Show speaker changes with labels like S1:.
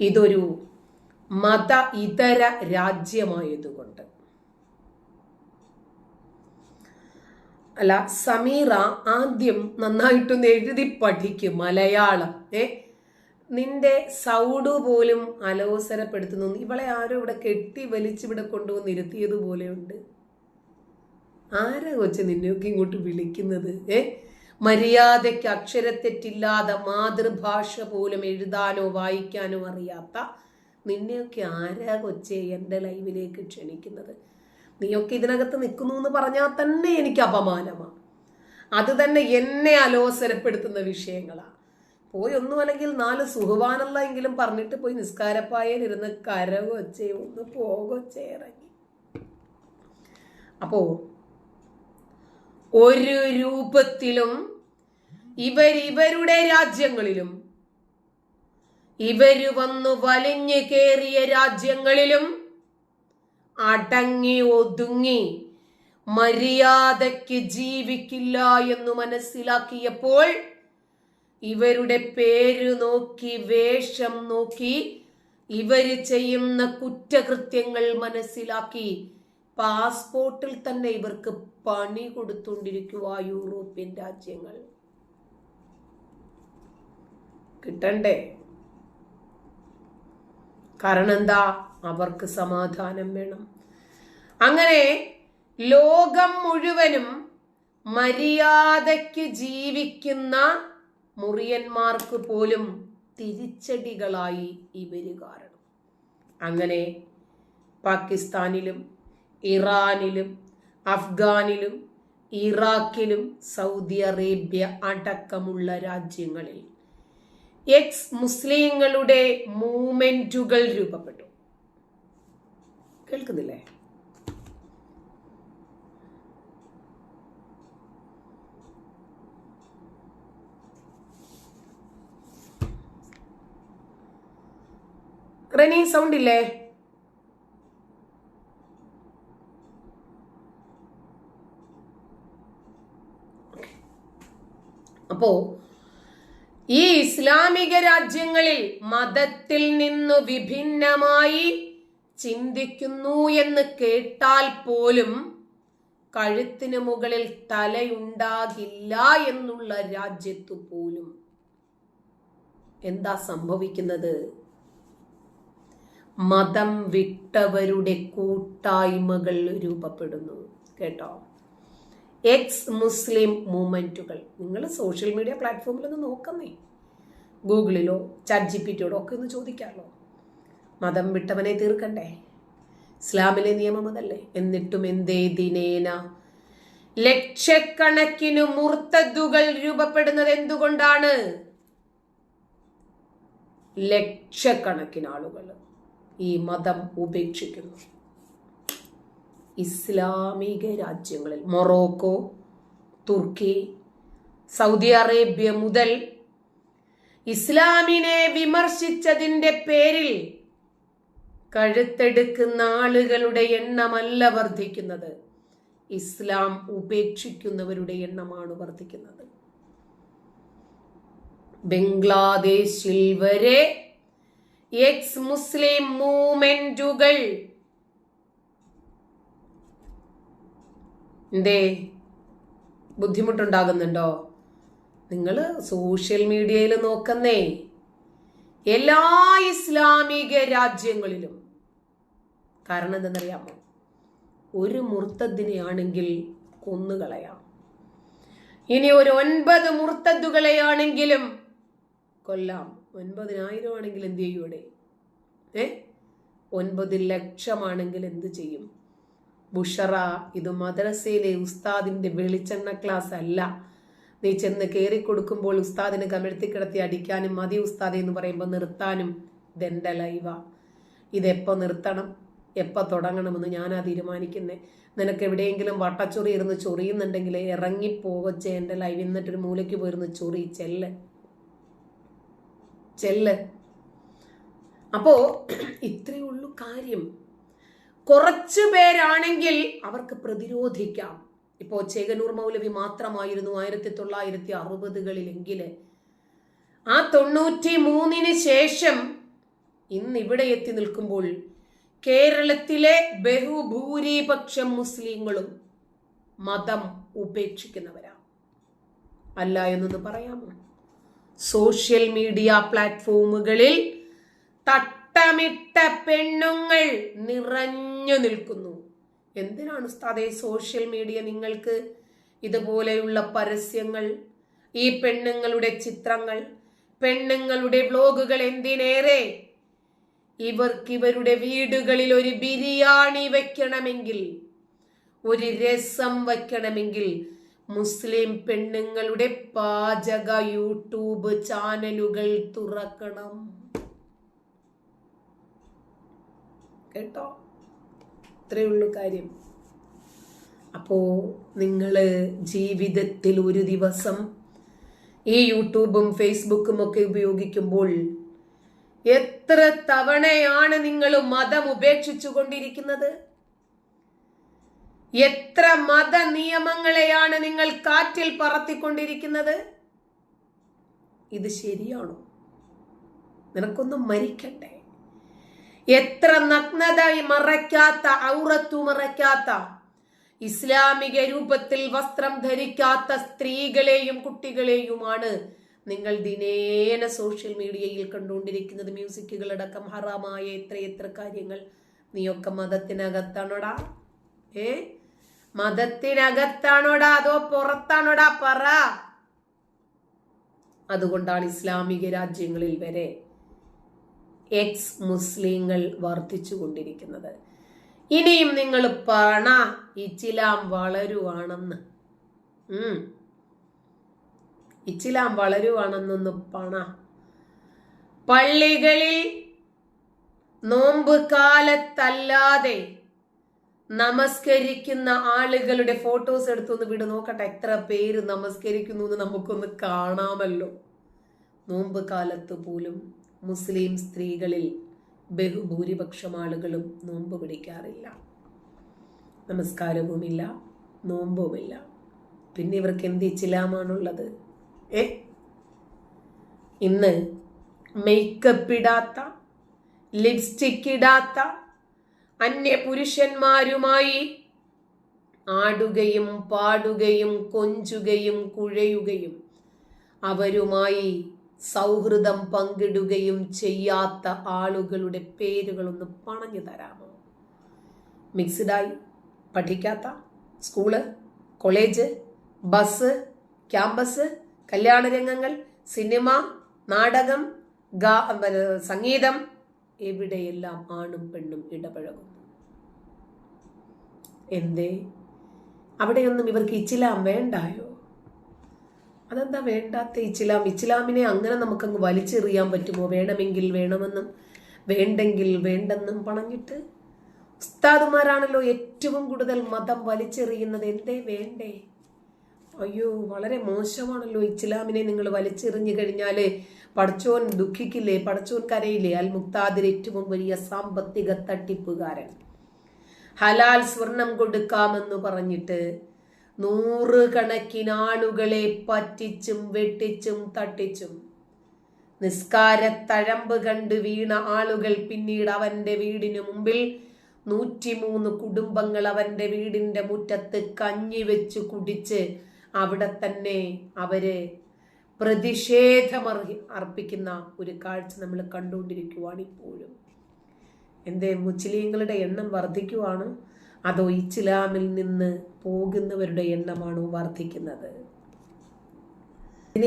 S1: ഇതൊരു മത ഇതര രാജ്യമായതുകൊണ്ട്. അല്ല സമീറ ആദ്യം നന്നായിട്ടൊന്ന് എഴുതി പഠിക്കും മലയാളം. ഏ നിന്റെ സൗഡ് പോലും അലോസരപ്പെടുത്തുന്നു. ഇവളെ ആരോ ഇവിടെ കെട്ടി വലിച്ചിവിടെ കൊണ്ടുവന്ന് ഇരുത്തിയതുപോലെയുണ്ട് ആരാ കൊച്ചു നിന്നെയൊക്കെ ഇങ്ങോട്ട് വിളിക്കുന്നത്? ഏ മര്യാദയ്ക്ക് അക്ഷരത്തെറ്റില്ലാതെ മാതൃഭാഷ പോലും എഴുതാനോ വായിക്കാനോ അറിയാത്ത നിന്നെയൊക്കെ ആരാ കൊച്ചെ എന്റെ ലൈവിലേക്ക് ക്ഷണിക്കുന്നത്? നീയൊക്കെ ഇതിനകത്ത് നിൽക്കുന്നു എന്ന് പറഞ്ഞാൽ തന്നെ എനിക്ക് അപമാനമാണ്. അത് തന്നെ എന്നെ അലോസരപ്പെടുത്തുന്ന വിഷയങ്ങളാണ് പോയി ഒന്നും അല്ലെങ്കിൽ നാല് സുഹവാനുള്ള എങ്കിലും പറഞ്ഞിട്ട് പോയി നിസ്കാരപ്പായയിൽ ഇരുന്ന് കരകൊച്ചേ ഒന്ന് പോകൊച്ചേ ഇറങ്ങി. അപ്പോ ഒരു രൂപത്തിലും ഇവർ ഇവരുടെ രാജ്യങ്ങളിലും. ഇവർ വന്നു വലിഞ്ഞു കേറിയ രാജ്യങ്ങളിലും അടങ്ങി ഒതുങ്ങി മര്യാദയ്ക്ക് ജീവിക്കില്ല എന്ന് മനസ്സിലാക്കിയപ്പോൾ ഇവരുടെ പേര് നോക്കി വേഷം നോക്കി ഇവർ ചെയ്യുന്ന കുറ്റകൃത്യങ്ങൾ മനസ്സിലാക്കി പാസ്പോർട്ടിൽ തന്നെ ഇവർക്ക് പണി കൊടുത്തുകൊണ്ടിരിക്കുക യൂറോപ്യൻ രാജ്യങ്ങൾ. കിട്ടണ്ടേ? കാരണം എന്താ അവർക്ക് സമാധാനം വേണം. അങ്ങനെ ലോകം മുഴുവനും മര്യാദയ്ക്ക് ജീവിക്കുന്ന മുറിയന്മാർക്ക് പോലും തിരിച്ചടികളായി ഇവർ കാരണം. അങ്ങനെ പാകിസ്ഥാനിലും ഇറാനിലും അഫ്ഗാനിലും ഇറാഖിലും സൗദി അറേബ്യ അടക്കമുള്ള രാജ്യങ്ങളിൽ എക്സ് മുസ്ലിങ്ങളുടെ മൂവ്മെന്റുകൾ രൂപപ്പെട്ടു. കേൾക്കുന്നില്ലേ? റെനി സൗണ്ട് ഇല്ലേ? അപ്പോ ഈ ഇസ്ലാമിക രാജ്യങ്ങളിൽ മതത്തിൽ നിന്നു വിഭിന്നമായി ചിന്തിക്കുന്നു എന്ന് കേട്ടാൽ പോലും കഴുത്തിന് മുകളിൽ തലയുണ്ടാകില്ല എന്നുള്ള രാജ്യത്തു പോലും. എന്താ സംഭവിക്കുന്നത്? മതം വിട്ടവരുടെ കൂട്ടായ്മകൾ രൂപപ്പെടുന്നു. കേട്ടോ? എക്സ് മുസ്ലിം മൂവ്മെന്റുകൾ നിങ്ങൾ സോഷ്യൽ മീഡിയ പ്ലാറ്റ്ഫോമിലൊന്ന് നോക്കുന്നേ. ഗൂഗിളിലോ ചാറ്റ് ജി പി ടിയോടോ ഒക്കെ ഒന്ന് ചോദിക്കാമല്ലോ. മതം വിട്ടവനെ തീർക്കണ്ടേ? ഇസ്ലാമിലെ നിയമം അതല്ലേ എന്നിട്ടും എന്തേ ദിനേന? ലക്ഷക്കണക്കിന് മുർത്തദ്ദുകൾ രൂപപ്പെടുന്നത് എന്തുകൊണ്ടാണ്? ലക്ഷക്കണക്കിന് ആളുകൾ ഈ മതം ഉപേക്ഷിക്കുന്നു. ഇസ്ലാമിക രാജ്യങ്ങളിൽ മൊറോക്കോ തുർക്കി സൗദി അറേബ്യ മുതൽ ഇസ്ലാമിനെ വിമർശിച്ചതിന്റെ പേരിൽ കഴുത്തെടുക്കുന്ന ആളുകളുടെ എണ്ണമല്ല വർദ്ധിക്കുന്നത്. ഇസ്ലാം ഉപേക്ഷിക്കുന്നവരുടെ എണ്ണമാണ് വർദ്ധിക്കുന്നത്. ബംഗ്ലാദേശിൽ വരെ എക്സ് മുസ്ലിം മൂവ്മെന്റുകൾ എന്തേ? ബുദ്ധിമുട്ടുണ്ടാകുന്നുണ്ടോ? നിങ്ങൾ സോഷ്യൽ മീഡിയയിൽ നോക്കുന്നേ. എല്ലാ ഇസ്ലാമിക രാജ്യങ്ങളിലും. കാരണം എന്തെന്നറിയാമോ ഒരു മുർത്തദ്ദിനെയാണെങ്കിൽ കൊന്നുകളയാം. ഇനി ഒരു ഒൻപത് മുർത്തദ്ദുകളെയാണെങ്കിലും കൊല്ലാം. ഒൻപതിനായിരം ആണെങ്കിൽ എന്ത് ചെയ്യൂടെ ഏ? ഒൻപത് ലക്ഷമാണെങ്കിൽ എന്ത് ചെയ്യും? ബുഷറ ഇത് മദ്രസയിലെ ഉസ്താദിന്റെ വെളിച്ചെണ്ണ ക്ലാസ് അല്ല. നീ ചെന്ന് കയറി കൊടുക്കുമ്പോൾ ഉസ്താദിനെ കമിഴ്ത്തി കിടത്തി അടിക്കാനും മതി ഉസ്താദ് എന്ന് പറയുമ്പോൾ നിർത്താനും ഇതെന്റെ ലൈവ. ഇതെപ്പോ നിർത്തണം? എപ്പോൾ തുടങ്ങണമെന്ന് ഞാനാ തീരുമാനിക്കുന്നേ. നിനക്ക് എവിടെയെങ്കിലും വട്ടച്ചൊറി ഇരുന്ന് ചൊറിയുന്നുണ്ടെങ്കിൽ ഇറങ്ങിപ്പോകച്ചേ എന്റെ ലൈവ്. എന്നിട്ടൊരു മൂലയ്ക്ക് പോയിരുന്ന് ചൊറി. ചെല്ല്. ചെല്ല്. അപ്പോ ഇത്രയേ ഉള്ളൂ കാര്യം. കുറച്ചു പേരാണെങ്കിൽ അവർക്ക് പ്രതിരോധിക്കാം. ഇപ്പോൾ ചേകനൂർ മൗലവി മാത്രമായിരുന്നു ആയിരത്തി തൊള്ളായിരത്തി അറുപതുകളിലെങ്കിൽ ആ തൊണ്ണൂറ്റി മൂന്നിന് ശേഷം ഇന്ന് ഇവിടെ എത്തി നിൽക്കുമ്പോൾ കേരളത്തിലെ ബഹുഭൂരിപക്ഷം മുസ്ലിങ്ങളും മതം ഉപേക്ഷിക്കുന്നവരാണ്. അല്ല എന്നൊന്ന് പറയാമോ? സോഷ്യൽ മീഡിയ പ്ലാറ്റ്ഫോമുകളിൽ തട്ടമിട്ട പെണ്ണുങ്ങൾ നിറഞ്ഞു നിൽക്കുന്നു. എന്തിനാണ് ഉസ്താദെ സോഷ്യൽ മീഡിയ നിങ്ങൾക്ക് ഇതുപോലെയുള്ള പരസ്യങ്ങൾ? ഈ പെണ്ണുങ്ങളുടെ ചിത്രങ്ങൾ പെണ്ണുങ്ങളുടെ വ്ലോഗുകൾ എന്തിനേറെ? ഇവർക്ക് ഇവരുടെ വീടുകളിൽ ഒരു ബിരിയാണി വെക്കണമെങ്കിൽ ഒരു രസം വെക്കണമെങ്കിൽ മുസ്ലിം പെണ്ണുങ്ങളുടെ പാചക യൂട്യൂബ് ചാനലുകൾ തുറക്കണം. കേട്ടോ? ഇത്രയുള്ളൂ കാര്യം. അപ്പോ നിങ്ങൾ ജീവിതത്തിൽ ഒരു ദിവസം ഈ യൂട്യൂബും ഫേസ്ബുക്കും ഒക്കെ ഉപയോഗിക്കുമ്പോൾ എത്ര തവണയാണ് നിങ്ങൾ മതം ഉപേക്ഷിച്ചു കൊണ്ടിരിക്കുന്നത്? എത്ര മത നിയമങ്ങളെയാണ് നിങ്ങൾ കാറ്റിൽ പറത്തിക്കൊണ്ടിരിക്കുന്നത്? ഇത് ശരിയാണോ? നിനക്കൊന്നും മരിക്കണ്ടേ എത്ര നഗ്നത മറയ്ക്കാത്ത ഔറത്തു മറയ്ക്കാത്ത ഇസ്ലാമിക രൂപത്തിൽ വസ്ത്രം ധരിക്കാത്ത സ്ത്രീകളെയും കുട്ടികളെയുമാണ് നിങ്ങൾ ദിനേന സോഷ്യൽ മീഡിയയിൽ കണ്ടുകൊണ്ടിരിക്കുന്നത്. മ്യൂസിക്കുകളടക്കം ഹറാമായ എത്രയെത്ര കാര്യങ്ങൾ. നീയൊക്കെ മതത്തിനകത്താണോടാ? ഏ? മതത്തിനകത്താണോടാ? അതോ പുറത്താണോടാ? പറ. അതുകൊണ്ടാണ് ഇസ്ലാമിക രാജ്യങ്ങളിൽ വരെ എക്സ് മുസ്ലിങ്ങൾ വർദ്ധിച്ചു കൊണ്ടിരിക്കുന്നത് ഇനിയും നിങ്ങൾ പണ ഇച്ചിലാം വളരുവാണെന്ന്. ഇച്ചിലാം വളരുവാണെന്നൊന്ന് പണ. പള്ളികളിൽ നോമ്പ് കാലത്തല്ലാതെ നമസ്കരിക്കുന്ന ആളുകളുടെ ഫോട്ടോസ് എടുത്തൊന്ന് വിട്. നോക്കട്ടെ എത്ര പേര് നമസ്കരിക്കുന്നു എന്ന് നമുക്കൊന്ന് കാണാമല്ലോ. നോമ്പ് കാലത്ത് പോലും മുസ്ലിം സ്ത്രീകളിൽ ബഹുഭൂരിപക്ഷം ആളുകളും നോമ്പ് പിടിക്കാറില്ല. നമസ്കാരവുമില്ല നോമ്പുമില്ല. പിന്നെ ഇവർക്ക് എന്ത് ഇച്ചിലാമാണുള്ളത് ഏ? ഇന്ന് മേക്കപ്പ് ഇടാത്ത ലിപ്സ്റ്റിക് ഇടാത്ത അന്യ പുരുഷന്മാരുമായി ആടുകയും പാടുകയും കൊഞ്ചുകയും കുഴയുകയും അവരുമായി സൗഹൃദം പങ്കിടുകയും ചെയ്യാത്ത ആളുകളുടെ പേരുകളൊന്ന് പറഞ്ഞു തരാമോ? മിക്സ്ഡായി പഠിക്കാത്ത സ്കൂൾ കോളേജ് ബസ് ക്യാമ്പസ് കല്യാണരംഗങ്ങൾ സിനിമ നാടകം സംഗീതം എവിടെയെല്ലാം ആണും പെണ്ണും ഇടപഴകും എന്തേ? അവിടെയൊന്നും ഇവർക്ക് ഇച്ചിലാം വേണ്ടായോ അതെന്താ വേണ്ടാത്ത ഇച്ചിലാം? ഇച്ചിലാമിനെ അങ്ങനെ നമുക്കങ്ങ് വലിച്ചെറിയാൻ പറ്റുമോ? വേണമെങ്കിൽ വേണമെന്നും വേണ്ടെങ്കിൽ വേണ്ടെന്നും പറഞ്ഞിട്ട് ഉസ്താദുമാരാണല്ലോ ഏറ്റവും കൂടുതൽ മതം വലിച്ചെറിയുന്നത്. എന്തേ വേണ്ടേ? അയ്യോ വളരെ മോശമാണല്ലോ ഇസ്ലാമിനെ നിങ്ങൾ വലിച്ചെറിഞ്ഞു കഴിഞ്ഞാൽ പടച്ചോൻ ദുഃഖിക്കില്ലേ? പടച്ചോൻ കരയില്ലേ? അൽ മുക്താദിർ ഏറ്റവും വലിയ സാമ്പത്തിക തട്ടിപ്പുകാരൻ. ഹലാൽ സ്വർണം കൊടുക്കാമെന്ന് പറഞ്ഞിട്ട് നൂറുകണക്കിന് ആളുകളെ പറ്റിച്ചും വെട്ടിച്ചും തട്ടിച്ചും. നിസ്കാര തഴമ്പ് കണ്ട് വീണ ആളുകൾ പിന്നീട് അവന്റെ വീടിനു മുമ്പിൽ നൂറ്റിമൂന്ന് കുടുംബങ്ങൾ അവന്റെ വീടിന്റെ മുറ്റത്ത് കഞ്ഞി വെച്ച് കുടിച്ച് അവിടെ തന്നെ അവർ പ്രതിഷേധമർഹി അർപ്പിക്കുന്ന ഒരു കാഴ്ച നമ്മൾ കണ്ടുകൊണ്ടിരിക്കുവാണ് ഇപ്പോഴും. എന്തേ മുസ്ലിങ്ങളുടെ എണ്ണം വർദ്ധിക്കുവാണോ. അതോ ഇസ്ലാമിൽ നിന്ന് പോകുന്നവരുടെ എണ്ണമാണോ വർദ്ധിക്കുന്നത്?